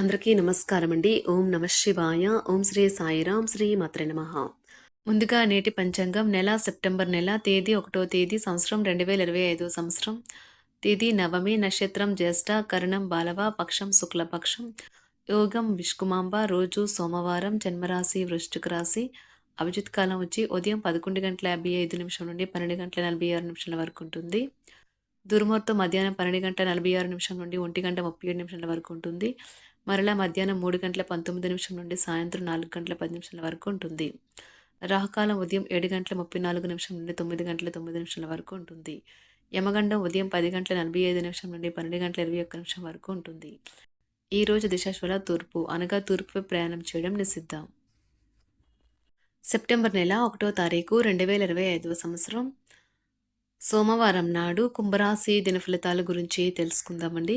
అందరికీ నమస్కారం అండి ఓం నమ శివాయ. ఓం శ్రీ సాయిరాం శ్రీ మాత్ర నమ. ముందుగా నేటి పంచాంగం నెల సెప్టెంబర్ నెల తేదీ ఒకటో తేదీ సంవత్సరం రెండు వేల ఇరవై ఐదో సంవత్సరం. తేదీ నవమి నక్షత్రం జ్యేష్ఠ కరణం బాలవ పక్షం శుక్లపక్షం. యోగం విష్కుమాంబ రోజు సోమవారం జన్మరాశి వృష్టిక రాశి. అభిజిత్ కాలం వచ్చి ఉదయం పదకొండు గంటల యాభై ఐదు నిమిషం నుండి పన్నెండు గంటల నలభై ఆరు నిమిషాల వరకు ఉంటుంది. దుర్ముహూర్తం మధ్యాహ్నం పన్నెండు గంటల నలభై ఆరు నిమిషం నుండి ఒంటి గంట ముప్పై ఏడు నిమిషాల వరకు ఉంటుంది. మరలా మధ్యాహ్నం మూడు గంటల పంతొమ్మిది నిమిషం నుండి సాయంత్రం నాలుగు గంటల పది నిమిషాల వరకు ఉంటుంది. రాహుకాలం ఉదయం ఏడు గంటల ముప్పై నాలుగు నిమిషం నుండి తొమ్మిది గంటల తొమ్మిది నిమిషాల వరకు ఉంటుంది. యమగండం ఉదయం పది గంటల నలభై ఐదు నిమిషం నుండి పన్నెండు గంటల ఇరవై ఒక్క నిమిషం వరకు ఉంటుంది. ఈ రోజు దిశాశ్వల తూర్పు అనగా తూర్పు ప్రయాణం చేయడం నిషిద్దాం సెప్టెంబర్ నెల ఒకటో తారీఖు రెండు వేల ఇరవై ఐదవ సంవత్సరం. సోమవారం నాడు కుంభరాశి దిన ఫలితాల గురించి తెలుసుకుందామండి.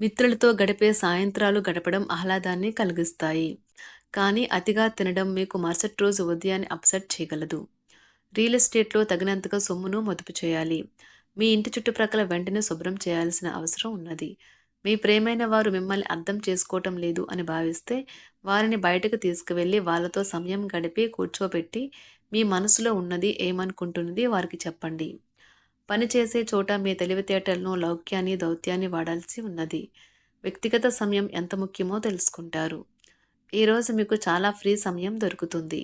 మిత్రులతో గడిపే సాయంత్రాలు గడపడం ఆహ్లాదాన్ని కలిగిస్తాయి. కానీ అతిగా తినడం మీకు మరుసటి రోజు ఉదయాన్ని అప్సెట్ చేయగలదు. రియల్ ఎస్టేట్లో తగినంతగా సొమ్మును మదుపు చేయాలి. మీ ఇంటి చుట్టుప్రక్కల వెంటనే శుభ్రం చేయాల్సిన అవసరం ఉన్నది. మీ ప్రేమైన వారు మిమ్మల్ని అర్థం చేసుకోవటం లేదు అని భావిస్తే వారిని బయటకు తీసుకువెళ్ళి వాళ్ళతో సమయం గడిపి కూర్చోబెట్టి మీ మనసులో ఉన్నది ఏమనుకుంటున్నది వారికి చెప్పండి. పనిచేసే చోట మీ తెలివితేటలను లౌక్యాన్ని దౌత్యాన్ని వాడాల్సి ఉన్నది. వ్యక్తిగత సమయం ఎంత ముఖ్యమో తెలుసుకుంటారు. ఈరోజు మీకు చాలా ఫ్రీ సమయం దొరుకుతుంది.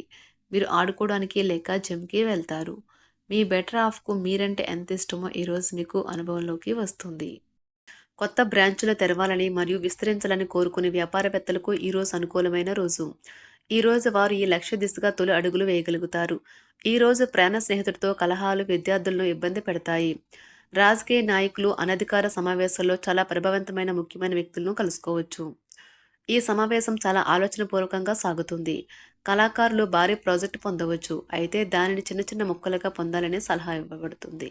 మీరు ఆడుకోవడానికి లేక జిమ్కి వెళ్తారు. మీ బెటర్ ఆఫ్కు మీరంటే ఎంత ఇష్టమో ఈరోజు మీకు అనుభవంలోకి వస్తుంది. కొత్త బ్రాంచులు తెరవాలని మరియు విస్తరించాలని కోరుకునే వ్యాపారవేత్తలకు ఈరోజు అనుకూలమైన రోజు. ఈరోజు వారు ఈ లక్ష్య దిశగా తొలి అడుగులు వేయగలుగుతారు. ఈరోజు ప్రాణ స్నేహితుడితో కలహాలు విద్యార్థులను ఇబ్బంది పెడతాయి. రాజకీయ నాయకులు అనధికార సమావేశాల్లో చాలా ప్రభావవంతమైన ముఖ్యమైన వ్యక్తులను కలుసుకోవచ్చు. ఈ సమావేశం చాలా ఆలోచనపూర్వకంగా సాగుతుంది. కళాకారులు భారీ ప్రాజెక్టు పొందవచ్చు. అయితే దానిని చిన్న చిన్న ముక్కలుగా పొందాలని సలహా ఇవ్వబడుతుంది.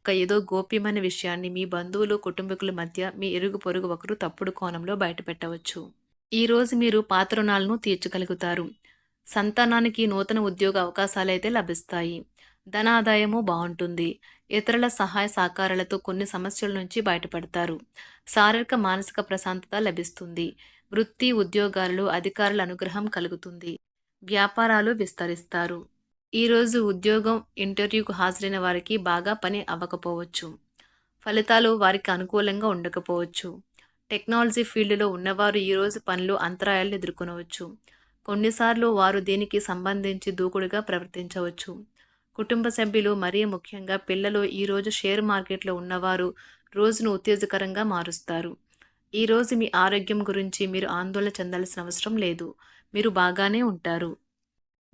ఒక ఏదో గోప్యమైన విషయాన్ని మీ బంధువులు కుటుంబీకుల మధ్య మీ ఇరుగు పొరుగు ఒకరు తప్పుడు కోణంలో బయటపెట్టవచ్చు. ఈరోజు మీరు పాత రుణాలను తీర్చగలుగుతారు. సంతానానికి నూతన ఉద్యోగ అవకాశాలైతే లభిస్తాయి. ధనాదాయము బాగుంటుంది. ఇతరుల సహాయ సహకారాలతో కొన్ని సమస్యల నుంచి బయటపడతారు. శారీరక మానసిక ప్రశాంతత లభిస్తుంది. వృత్తి ఉద్యోగాలలో అధికారుల అనుగ్రహం కలుగుతుంది. వ్యాపారాలు విస్తరిస్తారు. ఈరోజు ఉద్యోగం ఇంటర్వ్యూకు హాజరైన వారికి బాగా పని అవ్వకపోవచ్చు. ఫలితాలు వారికి అనుకూలంగా ఉండకపోవచ్చు. టెక్నాలజీ ఫీల్డ్లో ఉన్నవారు ఈరోజు పనులు అంతరాయాలను ఎదుర్కొనవచ్చు. కొన్నిసార్లు వారు దీనికి సంబంధించి దూకుడుగా ప్రవర్తించవచ్చు. కుటుంబ సభ్యులు మరీ ముఖ్యంగా పిల్లలు ఈరోజు షేర్ మార్కెట్లో ఉన్నవారు రోజును ఉత్తేజకరంగా మారుస్తారు. ఈరోజు మీ ఆరోగ్యం గురించి మీరు ఆందోళన చెందాల్సిన అవసరం లేదు. మీరు బాగానే ఉంటారు.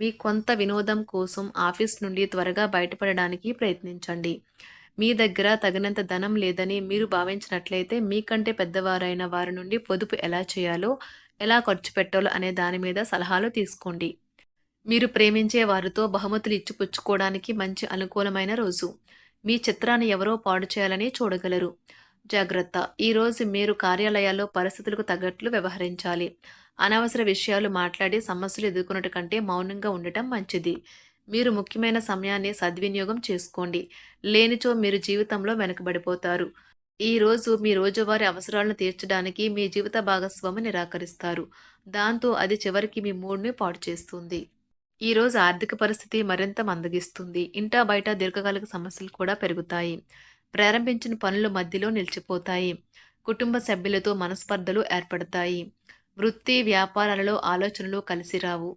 మీ కొంత వినోదం కోసం ఆఫీస్ నుండి త్వరగా బయటపడడానికి ప్రయత్నించండి. మీ దగ్గర తగినంత ధనం లేదని మీరు భావించినట్లయితే మీకంటే పెద్దవారైన వారి నుండి పొదుపు ఎలా చేయాలో ఎలా ఖర్చు పెట్టాలో అనే దాని మీద సలహాలు తీసుకోండి. మీరు ప్రేమించే వారితో బహుమతులు ఇచ్చిపుచ్చుకోవడానికి మంచి అనుకూలమైన రోజు. మీ చిత్రాన్ని ఎవరో పాడు చేయాలని చూడగలరు. జాగ్రత్త. ఈరోజు మీరు కార్యాలయాల్లో పరిస్థితులకు తగ్గట్లు వ్యవహరించాలి. అనవసర విషయాలు మాట్లాడి సమస్యలు ఎదుర్కొన్నట్టు కంటే మౌనంగా ఉండటం మంచిది. మీరు ముఖ్యమైన సమయాన్ని సద్వినియోగం చేసుకోండి. లేనిచో మీరు జీవితంలో వెనకబడిపోతారు. ఈ రోజు మీ రోజువారీ అవసరాలను తీర్చడానికి మీ జీవిత భాగస్వామి నిరాకరిస్తారు. దాంతో అది చివరికి మీ మూడ్ని పాడు చేస్తుంది. ఈరోజు ఆర్థిక పరిస్థితి మరింత మందగిస్తుంది. ఇంటా బయట దీర్ఘకాలిక సమస్యలు కూడా పెరుగుతాయి. ప్రారంభించిన పనులు మధ్యలో నిలిచిపోతాయి. కుటుంబ సభ్యులతో మనస్పర్ధలు ఏర్పడతాయి. వృత్తి వ్యాపారాలలో ఆలోచనలు కలిసి రావు.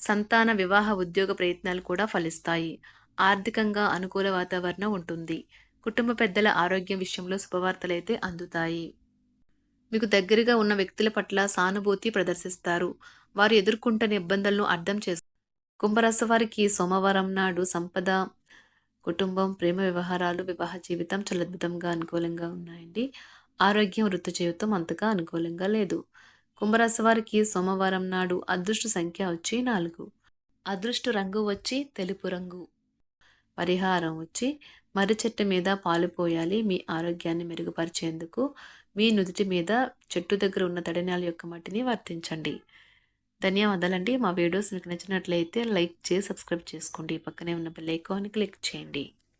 సంతాన వివాహ ఉద్యోగ ప్రయత్నాలు కూడా ఫలిస్తాయి. ఆర్థికంగా అనుకూల వాతావరణం ఉంటుంది. కుటుంబ పెద్దల ఆరోగ్యం విషయంలో శుభవార్తలైతే అందుతాయి. మీకు దగ్గరగా ఉన్న వ్యక్తుల పట్ల సానుభూతి ప్రదర్శిస్తారు. వారు ఎదుర్కొంటున్న ఇబ్బందులను అర్థం చేస్తారు. కుంభరాశి వారికి సోమవారం నాడు సంపద కుటుంబం ప్రేమ వ్యవహారాలు వివాహ జీవితం చలద్భుతంగా అనుకూలంగా ఉన్నాయండి. ఆరోగ్యం వృత్తి జీవితం అంతగా అనుకూలంగా లేదు. కుంభరాశి వారికి సోమవారం నాడు అదృష్ట సంఖ్య వచ్చి నాలుగు. అదృష్ట రంగు వచ్చి తెలుపు రంగు. పరిహారం వచ్చి మర్రి చెట్టు మీద పాలు పోయాలి మీ ఆరోగ్యాన్ని మెరుగుపరిచేందుకు. మీ నుదుటి మీద చెట్టు దగ్గర ఉన్న తడినాల యొక్క మట్టిని వర్తించండి. ధన్యవాదాలండి. మా వీడియోస్ మీకు నచ్చినట్లయితే లైక్ చేసి సబ్స్క్రైబ్ చేసుకోండి. పక్కనే ఉన్న బెల్ ఐకాన్ క్లిక్ చేయండి.